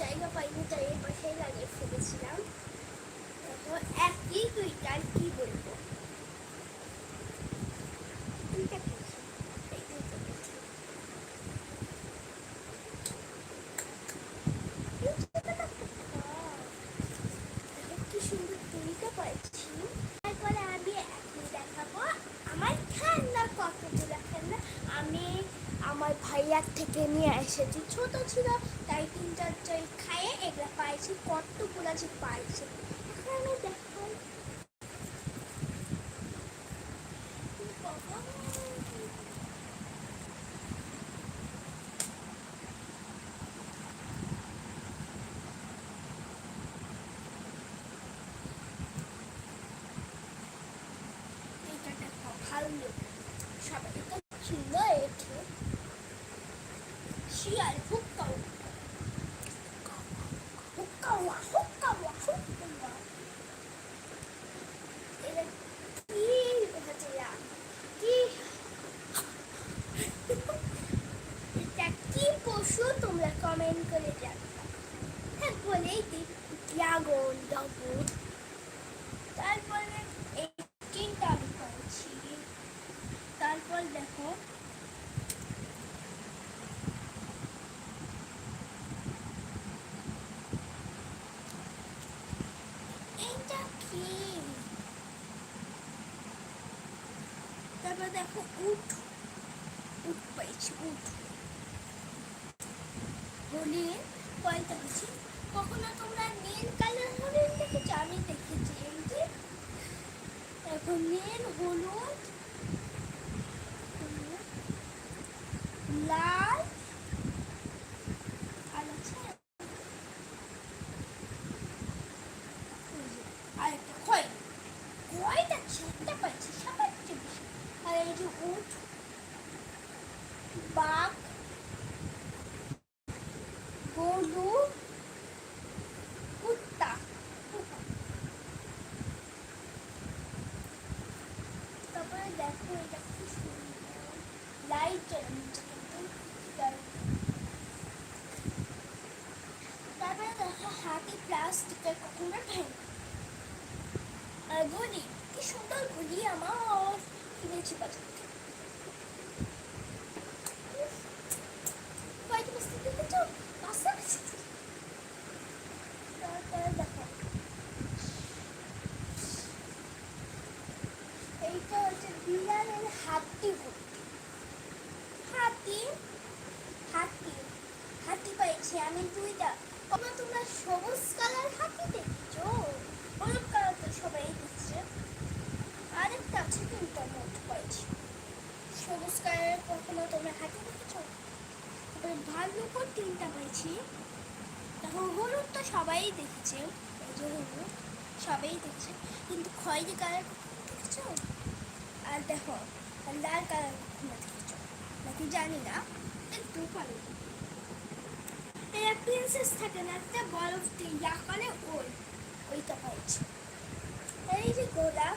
জায়গা পাইনি তাই এ পাশেই লাগিয়ে ফেলেছিলাম। এক একই দুইটা কি বাজার থেকে নিয়ে এসেছি। ছোট ছিল, তাই তিন চার চাই খাইয়ে এগুলো পাইছি, কতগুলো যে পাইছি। ভালো। সবাই তো সুন্দর এঁঠো হুক্কাওয়া হুক্কাওয়া হুক্কাওয়া এটা কি হচ্ছে না কি এটা কি পশু তোমরা কমেন্ট করে জানবা হ্যাঁ বলেই দিই ড্রাগন ডাবু তারপরে এই তিনটা আমি করেছি তারপর দেখো এইটা কি তারপর দেখো উঠ উঠ পাইছি উঠ হলিন কয়টা আছে কখনো তোমরা নীল কালার হলিন দেখেছ আমি দেখেছি এই যে এখন নীল হলুদ, লাল আর আছে ওই যে, আর একটা খয় চেয়ে বেশি আর এই যে উঠ, বাঘ, গরু, কুত্তা কুত্তা। তারপরে দেখো এটা কি সুন্দর লাইট। তারপরে দেখো হাতে প্লাস্টিকের কখনো ভেঙে আর কি সুন্দর ঘড়ি আমার কিনেছি বাজার থেকে উফ, কয়টা বস্তু দেখেছ তারপরে দেখো। এইটা হচ্ছে বিড়ালের হাতি ঘড়ি হাতি? হাতি? হাতি পাইছি আমি দুইটা। কখনো তোমরা সবুজ কালার হাতি দেখছ হলুদ কালার তো সবাই দেখছে আরেকটা আছে কিন্তু মোট পাইছি সবুজ কালারের কখনো তোমরা হাতি দেখেছ ভাল্লুকও তিনটা পাইছি তখন হলুদ তো সবাই দেখছে। যে হলুদ, সবাই দেখছে। কিন্তু খয়েরি কালার দেখেছ? আর দেখো, লাল কালার কখনো দেখেছ। নাকি জানি না একটু ভালো এটা প্রিন্সেস থাকে না, একটা বরফ ইয়া করে ওই, ওইটা পাইছি। এই যে গোলা